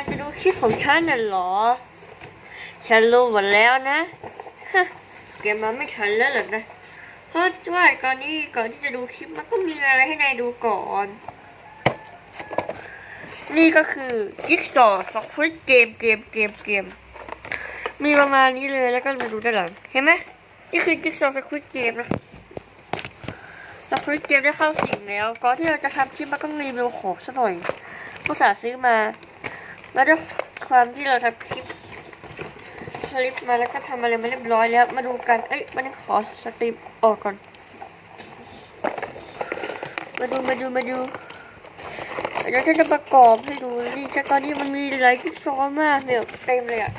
ายจะดูคลิปของฉันน่ะเหรอ ฉันรู้หมดแล้วนะฮะเกมมาไม่ทันแล้วหรอนะ เพราะว่าก่อนนี้ก่อนที่จะดูคลิปมันก็มีอะไรให้นายดูก่อน นี่ก็คือจิ๊กซอว์สควิตเกมเกมเกมเกม มีประมาณนี้เลยแล้วก็มาดูด้านหลัง เห็นไหมนี่คือจิ๊กซอว์สควิตเกมนะสควิตเกมได้เข้าสิงแล้ว ก่อนที่เราจะทำคลิปมันก็รีวิวของซะหน่อยผู้สาซื้อมา แล้วด้วยความที่เราทำคลิปคลิปมาแล้วก็ทำอะไรมาเรียบร้อยแล้ว มาดูกัน เอ้ยมันขอสตรีมออกก่อน มาดูมาดูมาดูเดี๋ยวฉันจะประกอบให้ดูนี่ชัตอนนี้มันมีหลายจิ๊กซอว์มากเนี่ยเต็มเลยอะ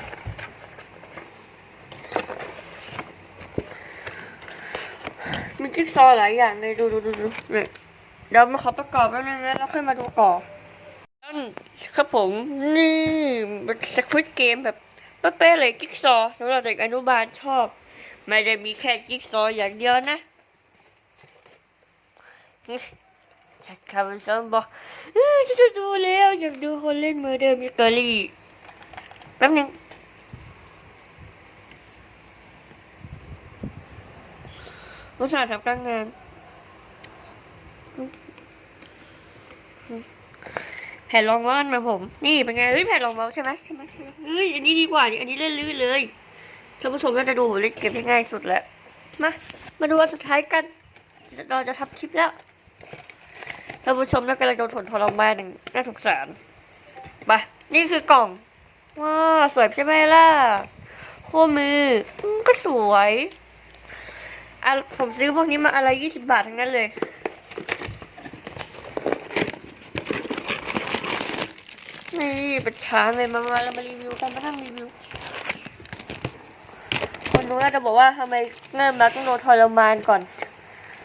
มีจิ๊กซอหลายอย่างเลยดูดูดูดูเนี่ยเดี๋ยวมาขอประกอบแล้วนึงนะแล้วค่อยมาดูต่อ นครับผม นี่สควิตเกมแบบเป๊ะๆเลยจิ๊กซอสำหรับเด็กอนุบาลชอบ ไม่ได้มีแค่จิ๊กซออย่างเดียวนะถ้าคำสอนบอกอฉันจะดูแล้วอยากดูคนเล่นมือเดิมมิเตอรี่แป๊บนึงอุตส่าห์ทำการงาน ผ่นรองเมาส์มาผม นี่เป็นไงเฮ้ยแผ่นรองเมาส์ใช่ไหมใช่ไหมใช่ไหมเฮ้ยอันนี้ดีกว่าอันนี้เล่นลื่นเลยท่านผู้ชมน่าจะดูผมเล่นเกมได้ง่ายสุดแล้วมามาดูอันสุดท้ายกันเราจะทำคลิปแล้วท่านผู้ชมน่ากำลังโดนทนทรมานหนึ่งน่าสงสารไปนี่คือกล่องว้าวสวยใช่ไหมล่ะคู่มือก็สวยอะผมซื้อพวกนี้มาอะไรยี่สิบบาททั้งนั้นเลย นี่เป็นช้าเลยมามาเรามารีวิวกันมาทำรีวิว คนดูน่าจะบอกว่าทำไมเริ่มมาต้องโดนทรมานก่อน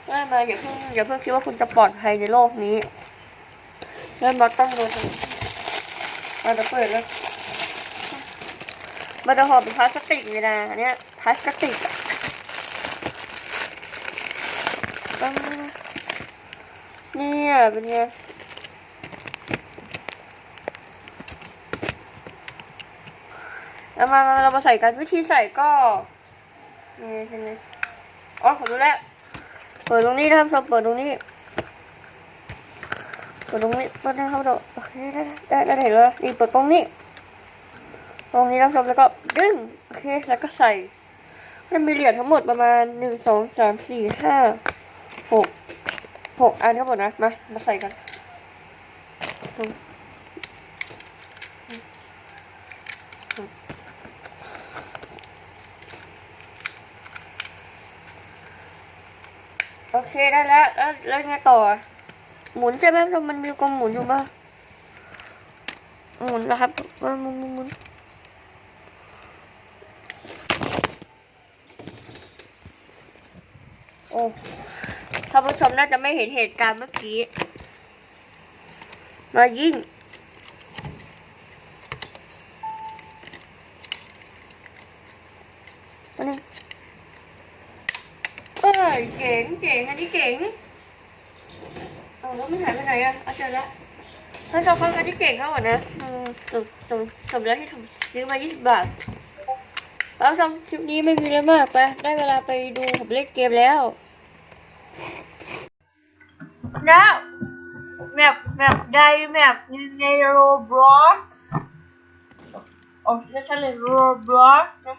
เริ่มมาอย่าเพิ่งอย่าเพิ่งคิดว่าคุณจะปลอดภัยในโลกนี้เริ่มมาต้องโดนมาจะเปิดแล้วมันจะห่อเป็นพลาสติกเลยนะอันเนี้ยพลาสติกอะต้องเนี่ยเป็นไง แล้วมามาเรามาใส่กันวิธีใส่ก็นี่เป็นไงอ๋อผมรู้แล้วเปิดตรงนี้นะครับเปิดตรงนี้เปิดตรงนี้เปิดนะครับเราโอเคได้ได้ได้ได้เห็นแล้วนี่เปิดตรงนี้ ตรงนี้นะครับแล้วก็ดึงโอเคแล้วก็ใส่มันมีเหรียญทั้งหมดประมาณหนึ่งสองสามสี่ห้าหกหกอันทั้งหมดนะมามาใส่กันตรง เคได้แล้วแล้วแล้วไงต่อ หมุนใช่ไหมล้วมันมีกลมหมุนอยู่บ้างหมุนนะครับหมุนหมุนหมุนโอ้ท่านผู้ชมน่าจะไม่เห็นเหตุการณ์เมื่อกี้มายิ่งอันนี้เอ้ยเจ๋งเจ๋งอันนี้เจ๋งเอาแล้วมันหายไปไหนอะเอาเจอแล้วถ้าชอบฟังอันที่เจ๋งเขาก่อนะสมสมสมแล้วที่ผมซื้อมา 20 บาทแล้วชมคลิปนี้ไม่มีอะไรมากไปได้เวลาไปดูผมเล่นเกมแล้วแล้วแมปแมปใดแมปในโรบล็อกโอ้ไม่ใช่เลยโรบล็อกนะ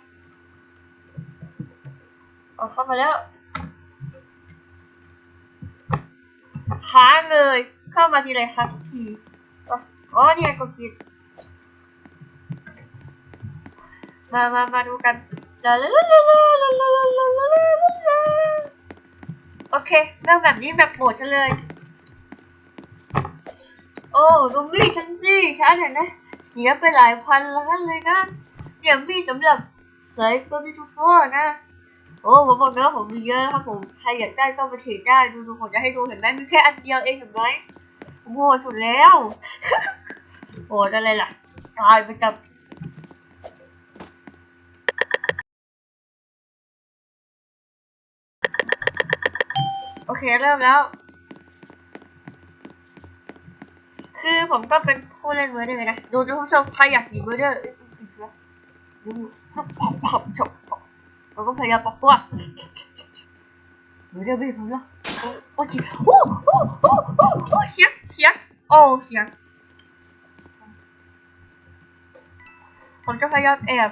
ออกเข้ามาแล้ว ค้างเลย เข้ามาทีไรค้างทีอ๋อเนี่ยก็คิดมามามาดูกันโอเคเรื่แบบนี้แบบโหมดฉันเลย โอ้ดูมีดฉันสิฉันเห็นนะ เสียไปหลายพันล้านเลยนะเดี๋ยวมี่สำหรับใส่เฟอร์นิเจอร์นะ โอ้ผมบอกเลยว่าผมมีเยอะนะครับผมใครอยากได้ก็มาเทรดได้ดูดูผมจะให้ดูเห็นไหมมีแค่อันเดียวเองเห็นไหมโอ้โหสุดแล้วโอ้อะไรล่ะตายไปกับโอเคเริ่มแล้ว คือผมก็เป็นผู้เล่นเมอร์เดอร์นะ ดูดูผู้ชมใครอยากหนีเมอร์เดอร์ดแล้วดูชอบชอบ ชอบชอบชอบเราก็พยายามปรับตัวเมอร์เดอร์ไม่ผมแล้วโอ้โอ้ยโอ้โอ้โอ้โอ้โอ้เสียงเสียงโอ้เสียงผมจะพยายามแอบ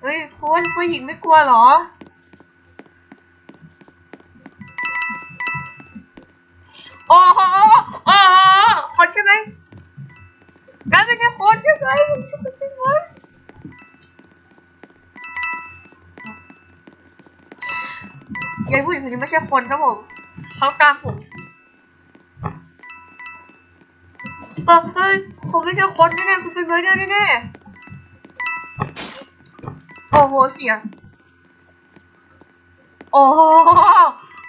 เฮ้ยคุณผู้หญิงไม่กลัวเหรอโอ้โหโอ้โหคนใช่ไหมนั่นไม่ใช่คนใช่ไหม ยายผู้หญิงคนนี้ไม่ใช่คนครับผมเขาตามผมเออเฮ้ยผมไม่ใช่คนแน่ๆคุณเป็นเบอร์เดอร์แน่ๆโอ้โหเสียงโอ้โห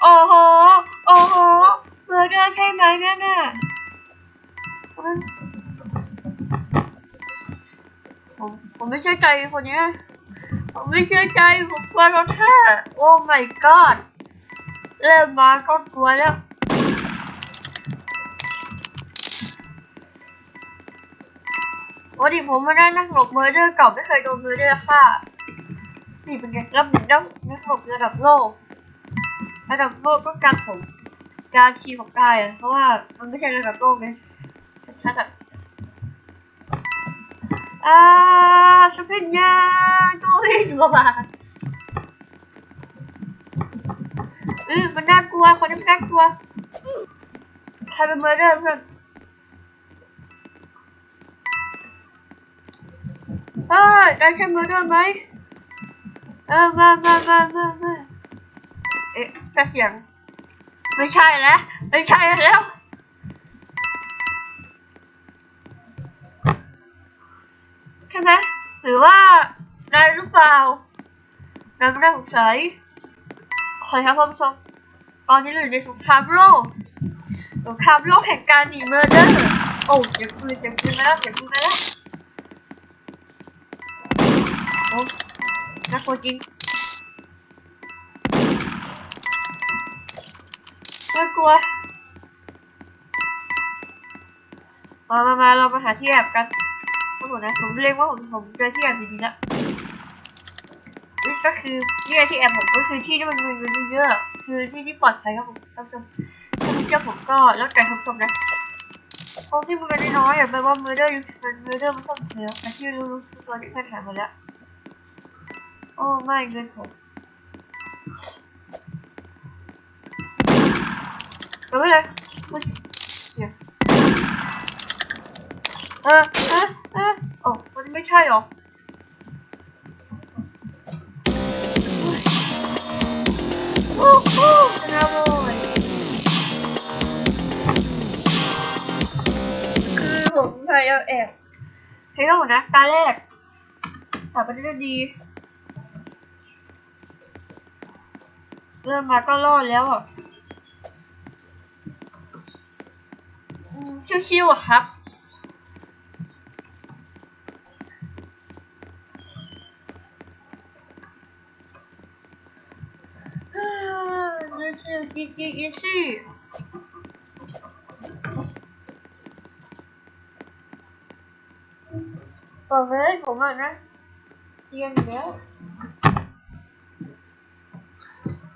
โอ้โหโอ้โหเบอร์เดอร์ใช่ไหมนั่นน่ะผมผมไม่เชื่อใจคนนี้ผมไม่เชื่อใจผมกลัวรถแท้โอ้ my god เริ่มมาก็กลัวแล้ววันนี้ผมม่ได้นักหลบเมอร์เดอร์เก่าไม่เคยโดนเมอร์เดอร์ฆ่านี่เป็นไงรับนักนักหลบระดับโลก ระดับโลกก็การผมการคีของกายอะเพราะว่ามันไม่ใช่ระดับโลกเลยชัดๆอะอ่าสเปนยาโดยตัวบา เออมันน่ากลัว คนนี้มันน่ากลัว ใครเป็นเมอร์เดอร์เพื่อนเออได้ใช่เมอร์เดอร์ไหมเออมามามามามาเอ๊ะแต่เสียง ไม่ใช่แล้ว ไม่ใช่แล้วใช่ไหมหรือว่านายหรือเปล่านายไม่ได้สงสัย ขอครับท่านผู้ชมตอนนี้เราอยู่ในสงครามโลกสงครามโลกแห่งการหนีเมอร์เดอร์โอ้เสียงปืนเสียงปืนมาแล้วเสียงปืนมาแล้วโอ้น่ากลัวจริงน่ากลัวมามามาเรามาหาที่แอบกันทั้งหมดนะผมเรียกว่าผมผมเจอที่แอบดีๆแล้ว ก็คือนี่ไงที่แอบผมก็คือที่ที่มันมีเงินเยอะๆคือที่ที่ปลอดภัยครับผมท่านผู้ชมถ้าไม่เชื่อผมก็ล้วแต่ท่านผู้ชมนะตรงที่มันเป็นน้อยๆอะแปลว่ามือเดอร์ยู่มันมือเดอร์มันต้องเสียแต่ที่รู้ๆตัวนี้แค่ถ่ายหมดแล้วโอ้ไม่เงินผมเอาไปเลยเดี๋ยเออเออเออโอ้มันไม่ใช่หรอ คือผมพยายามแอบให้เราหมดนะตาแรกแต่ไปได้ดี เริ่มมาก็รอดแล้วอะอืมชิวๆอะครับ เฮ้ยนี่ คือจริงๆอีซี่บอกเลยผมอะนะเรียนอยู่แล้ว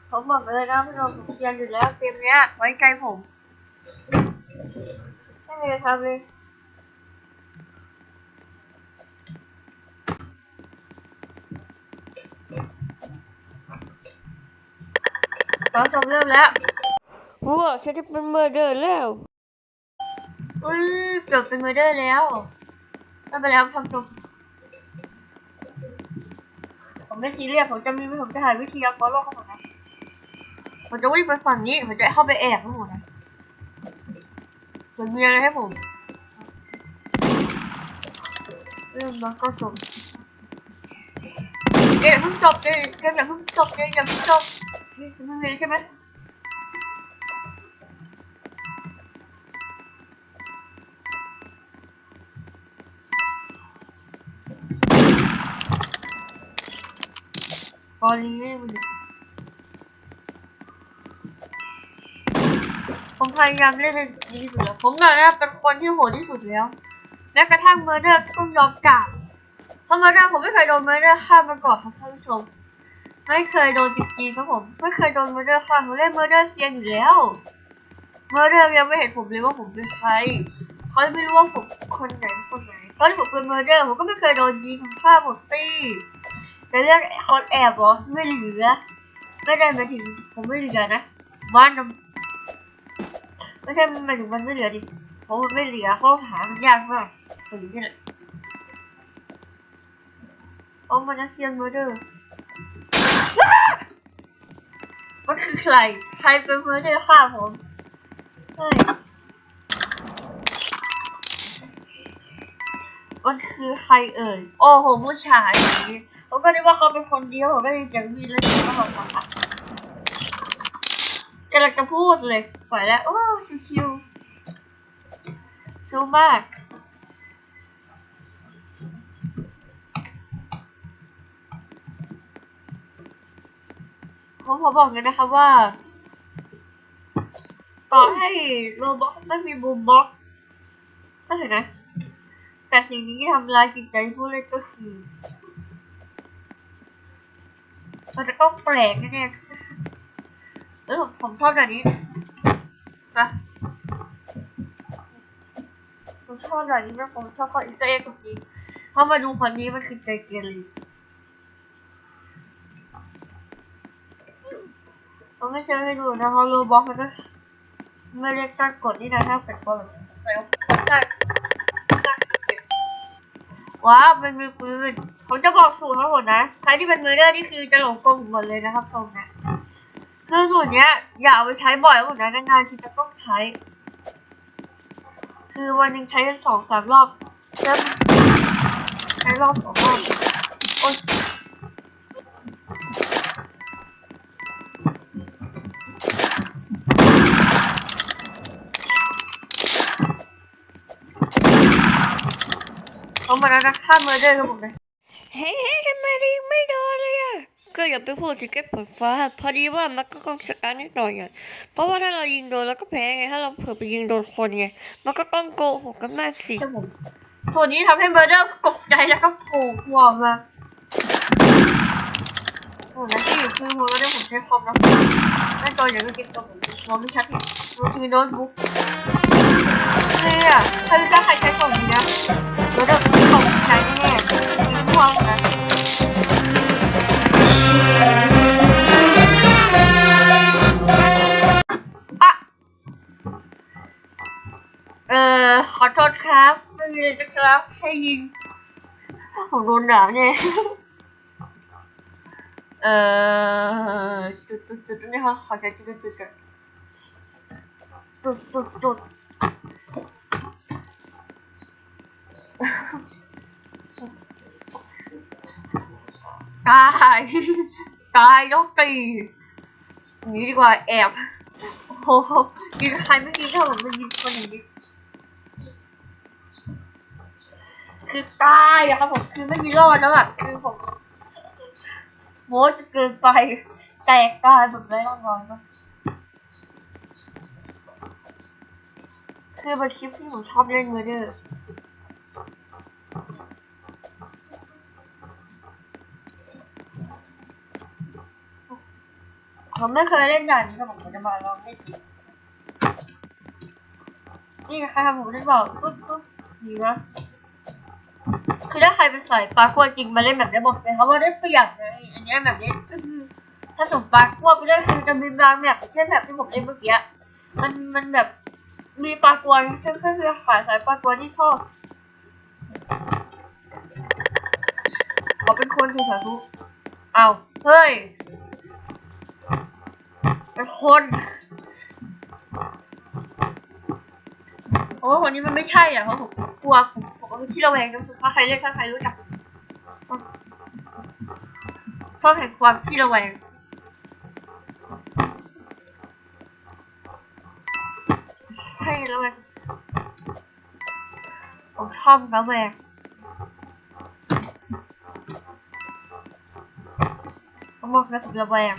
ผมบอกเลยนะพี่น้องผมเรียนอยู่แล้วเกมเนี้ยไว้ใจผมไม่มีอะไรทำเลย ตอนจบเริ่มแล้วว้าวฉันจะเป็นเมอร์เดอร์แล้วอุ้ยเกือบเป็นเมอร์เดอร์แล้วไม่เป็นไรครับทำจบผมไม่ซีเรียสผมจะมีผมจะหาวิธีเอาตัวรอดของผมนะผมจะวิ่งไปฝั่งนี้ผมจะเข้าไปแอบทั้งหมดนะมันมีอะไรให้ผมเริ่มมาก็จบเกมเพิ่งจบเกมเกมอย่าเพิ่งจบเกมอย่าเพิ่งจบ เฮ้ยมันมีใช่ไหมตอนี้ผมพยายามเล่นในดีที่สุดแล้วผมเนี่ยนะเป็นคนที่โหดที่สุดแล้ว แม้กระทั่งเมอร์เดอร์ก็ต้องยอมกราบเพราะเมอร์เดอร์ผมไม่เคยโดนเมอร์เดอร์ฆ่ามาก่อนครับท่านผู้ชม ไม่เคยโดนจริงๆครับผม ไม่เคยโดนเมอร์เดอร์ฆ่าผมเล่นเมอร์เดอร์เซียนอยู่แล้วเมอร์เดอร์ยังไม่เห็นผมเลยว่าผมเป็นใครเขาไม่รู้ว่าผมคนไหนคนไหนตอนที่ผมเป็นเมอร์เดอร์ผมก็ไม่เคยโดนยิงผมฆ่าหมดตีแต่เรื่องคนแอบเหรอไม่เหลือไม่ได้หมายถึงผมไม่เหลือนะบ้านไม่ใช่หมายถึงมันไม่เหลือดิเพราะมันไม่เหลือข้อหามันยากมากตัวนี้นี่แหละโอ้มันนักเซียนเมอร์เดอร์ มันคือใคร ใครเป็นเพื่อนที่ฆ่าผมเฮ้ยมันคือใครเอ่ย โอ้โหผู้ชายอย่างนี้ผมก็นึกว่าเขาเป็นคนเดียวผมก็เลยจังวีแล้วคิดว่าเขาทำอะกำลังจะพูดเลยปล่อยแล้ว โอ้ชิวๆชิวมาก ผมขอบอกเลยนะครับว่า ต่อให้โรบอทไม่มีบูมบ็อกก็เถอะนะ แต่สิ่งนี้ทำลายจิตใจผู้เล่นก็คือมันจะต้องแปลกแน่ๆเออผมผมชอบแบบนี้นะผมชอบแบบนี้มากผมชอบข้ออินเตอร์เอ็กซ์ตรงนี้เพราะมาดูคนนี้มันคือใจเกลีย ผมไม่เคยให้ดูนะเขารูบล็อกมันก็ไม่ได้ตั้งกฎนี่นะถ้าเป็นคนแบบนี้ใส่ใส่ว้าวเป็นมือปืนผมจะบอกสูตรทั้งหมดนะใครที่เป็นมือเดอร์นี่คือจะหลงกลหมดเลยนะครับตรงนะคือสูตรเนี้ย อย่าเอาไปใช้บ่อยหมดนะนานๆที่จะต้องใช้ คือวันหนึ่งใช้สองสามรอบแล้วใช้รอบสองรอบโอ๊ย ผมมาแล้วนะฆ่าเมอร์เดอร์ครับผมนะเฮ้ยเฮ้ยทำไมเรายังไม่โดนเลยอะก็อย่าไปพูดถึงแค่ผลฟ้า พอดีว่ามันก็ต้องสการนิดหน่อยอะเพราะว่าถ้าเรายิงโดนแล้วก็แพ้ไง ถ้าเราเผื่อไปยิงโดนคนไง มันก็ต้องโกหกกันมากสิครับผมส่วนนี้ทำให้เมอร์เดอร์ตกใจแล้วก็โผล่หัวมาโอ้นะที่คือเมอร์เดอร์ผมใช้คอมนะหน้าจออย่างก็เก็บตัวผมมองไม่ชัดเลยมือถือโน้ตบุ๊ก นะครับแค่ยิง ผมโดนด่าเนี่ยเอ่อจุดจุดจุดนี่ค่ะขอใช้จุดจุดจุดกันจุดจุดจุดตายตายต้องตีนี้ดีกว่าแอบโอ้โหยิงใครไม่ยิงเท่าผมไม่ยิงคนอย่างนี้ คือตายอะครับผมคือไม่มีรอดแล้วอะคือผมโม้จะเกินไป แตกตายแบบไร้ร่องรอยมากคือเป็นคลิปที่ผมชอบเล่นเมอร์เดอผมไม่เคยเล่นด่านนี้ครับผมจะมาลองเล่นดูนี่ใครทำผมได้บอกปุ๊บปุ๊บดีวะ คือถ้าใครเป็นสายปลากัวจริงมาเล่นแบบนี้บอกเลยเขาว่าได้เปรียบเลยอันนี้แบบนี้ก็คือถ้าสมปลากัวไปเล่นคือจะมีบางแบบเช่นแบบที่ผมเล่นเมื่อกี้มันมันแบบมีปลากวนซึ่งก็คือขายสายปลากวที่ชอบขอเป็นคนคือสาธุเอาเฮ้ยเป็นคนโอ้คนนี้มันไม่ใช่อะเพราะผมกลัว ที่ระแวงนะถ้าใครเรียกถ้าใครรู้จักชอบแห่งความที่ระแวงให้ระแวงผมชอบระแวงผมบอกแล้วผมระแวง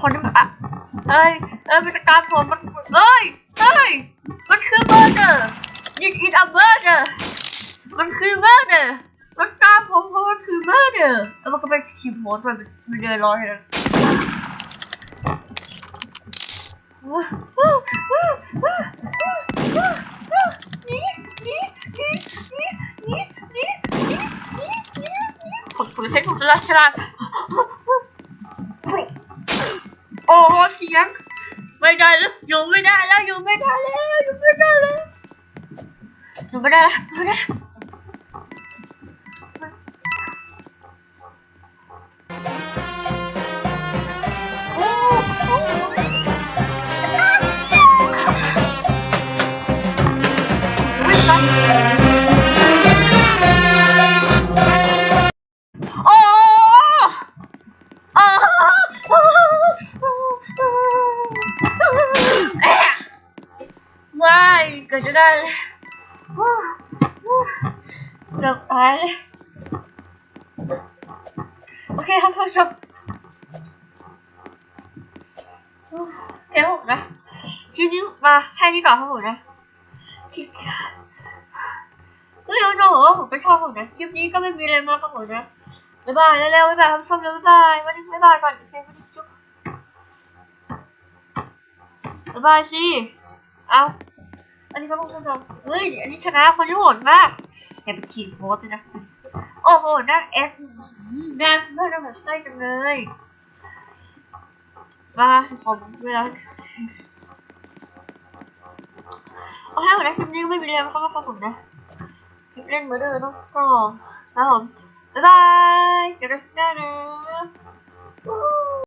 คนที่มันอะ เอ้ยเอ้ยมันจะการผมมันเอ้ยเอ้ยมันคือเบอร์เนอร์ยิงอินอัเบอร์เนอร์มันคือเบอร์เนอร์มันการผมเพราะมันคือเบอร์เนอร์แล้วมันก็ไปขี่มอสมันมันเดินลอยนะขอบคุณให้ทุกท่าน โอ้โหเสียง ไม่ได้แล้วอยู่ไม่ได้แล้วอยู่ไม่ได้แล้วอยู่ไม่ได้แล้วอยู่ไม่ได้แล้วอยู่ไม่ได้แล้ว มาแค่กอนครับผมนะคลิปเร็วๆจะบอกว่าผมไม่ชอบผมนะคลิปนี้ก็ไม่มีอะไรมากครับผมนะบ๊ายบายเร็วๆบ๊ายบายท่านผู้ชมเร็วบ๊ายบายวันนี้บ๊ายบายก่อนโอเควันนี้จุ๊บบ๊ายบายสิเอาอันนี้ก็ต้องผู้ชมเฮ้ยอันนี้ชนะคนที่โหดมากอย่าไปฉีดโพสเลยนะโอ้โหนั่งเอฟนั่งเพื่อนเราแบบไส้จังเลยมาผมเวลา โอเควันนี้คลิปนี้ไม่มีอะไรมาเข้ามาฟังผมนะ คลิปเล่นเหมือนเดิมเนอะก็ครับผมบ๊ายบายเจอกันคลิปหน้านะ